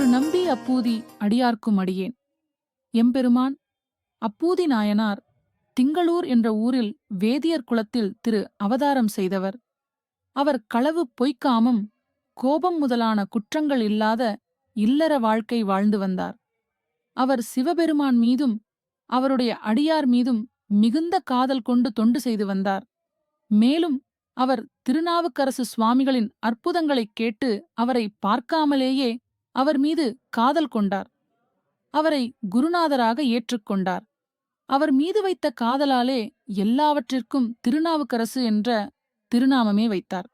ஒரு நம்பி அப்பூதி அடியார்க்கும் அடியேன். எம்பெருமான் அப்பூதி நாயனார் திங்களூர் என்ற ஊரில் வேதியர் குலத்தில் திரு அவதாரம் செய்தவர். அவர் களவு பொய்க்காமம் கோபம் முதலான குற்றங்கள் இல்லாத இல்லற வாழ்க்கை வாழ்ந்து வந்தார். அவர் சிவபெருமான் மீதும் அவருடைய அடியார் மீதும் மிகுந்த காதல் கொண்டு தொண்டு செய்து வந்தார். மேலும் அவர் திருநாவுக்கரசு சுவாமிகளின் அற்புதங்களைக் கேட்டு அவரை பார்க்காமலேயே அவர் மீது காதல் கொண்டார். அவரை குருநாதராக ஏற்றுக்கொண்டார் அவர் மீது வைத்த காதலாலே எல்லாவற்றிற்கும் திருநாவுக்கரசு என்ற திருநாமமே வைத்தார்.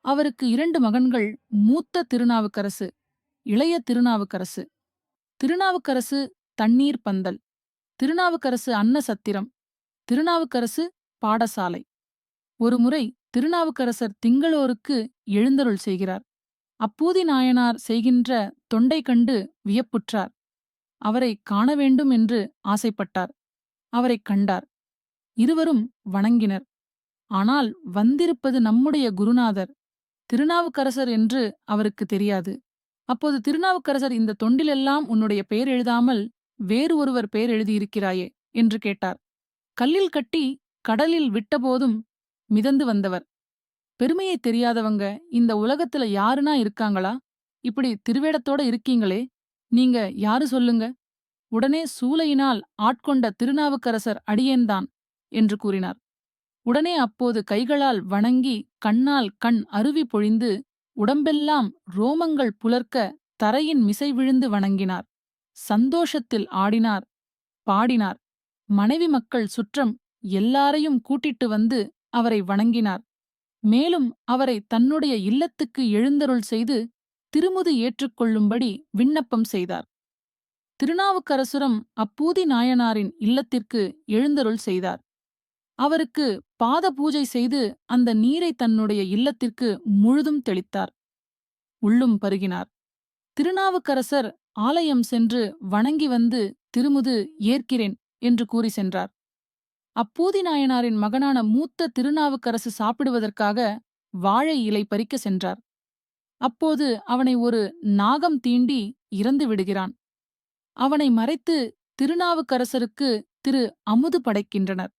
அவருக்கு இரண்டு மகன்கள் மூத்த திருநாவுக்கரசு இளைய திருநாவுக்கரசு. திருநாவுக்கரசு தண்ணீர் பந்தல் திருநாவுக்கரசு அன்ன சத்திரம் திருநாவுக்கரசு பாடசாலை. ஒருமுறை திருநாவுக்கரசர் திங்களோருக்கு எழுந்தருள் செய்கிறார். அப்பூதி நாயனார் செய்கின்ற தொண்டை கண்டு வியப்புற்றார். அவரை காண வேண்டும் என்று ஆசைப்பட்டார். அவரைக் கண்டார். இருவரும் வணங்கினர். ஆனால் வந்திருப்பது நம்முடைய குருநாதர். திருநாவுக்கரசர் என்று அவருக்கு தெரியாது. அப்போது திருநாவுக்கரசர் இந்த தொண்டிலெல்லாம் உன்னுடைய பெயர் எழுதாமல் வேறு ஒருவர் பெயர் எழுதியிருக்கிறாயே என்று கேட்டார். கல்லில் கட்டி கடலில் விட்டபோதும் மிதந்து வந்தவர். பெருமையை தெரியாதவங்க இந்த உலகத்துல யாருனா இருக்காங்களா? இப்படி திருவேடத்தோட இருக்கீங்களே நீங்க யாரு சொல்லுங்க? உடனே சூலையினால் ஆட்கொண்ட திருநாவுக்கரசர் அடியேன்தான் என்று கூறினார். உடனே அப்போது கைகளால் வணங்கி கண்ணால் கண் அருவி பொழிந்து உடம்பெல்லாம் ரோமங்கள் புலர்க்க தரையின் மிசை விழுந்து வணங்கினார். சந்தோஷத்தில் ஆடினார் பாடினார். மனைவி மக்கள் சுற்றம் எல்லாரையும் கூட்டிட்டு வந்து அவரை வணங்கினார். மேலும் அவரை தன்னுடைய இல்லத்துக்கு எழுந்தருள் செய்து திருமுது ஏற்றுக்கொள்ளும்படி விண்ணப்பம் செய்தார். திருநாவுக்கரசுரம் அப்பூதி நாயனாரின் இல்லத்திற்கு எழுந்தருள் செய்தார். அவருக்கு பாத பூஜை செய்து அந்த நீரை தன்னுடைய இல்லத்திற்கு முழுதும் தெளித்தார். உள்ளும் பருகினார். திருநாவுக்கரசர் ஆலயம் சென்று வணங்கி வந்து திருமுது ஏற்கிறேன் என்று கூறி சென்றார். அப்பூதி நாயனாரின் மகனான மூத்த திருநாவுக்கரசு சாப்பிடுவதற்காக வாழை இலை பறிக்க சென்றார். அப்போது அவனை ஒரு நாகம் தீண்டி இறந்து விடுகிறான். அவனை மறைத்து திருநாவுக்கரசருக்கு திரு அமுது படைக்கின்றனர்.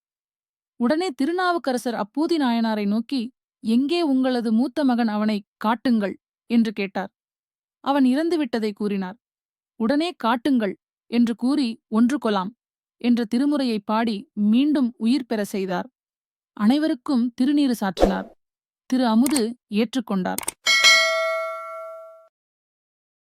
உடனே திருநாவுக்கரசர் அப்பூதி நாயனாரை நோக்கி எங்கே உங்களது மூத்த மகன் அவனை காட்டுங்கள்? என்று கேட்டார். அவன் இறந்துவிட்டதை கூறினார். உடனே காட்டுங்கள் என்று கூறி ஒன்று கொலாம். என்ற திருமுறையை பாடி மீண்டும் உயிர் பெற செய்தார். அனைவருக்கும் திருநீறு சாற்றினார். திரு அமுது ஏற்றுக்கொண்டார்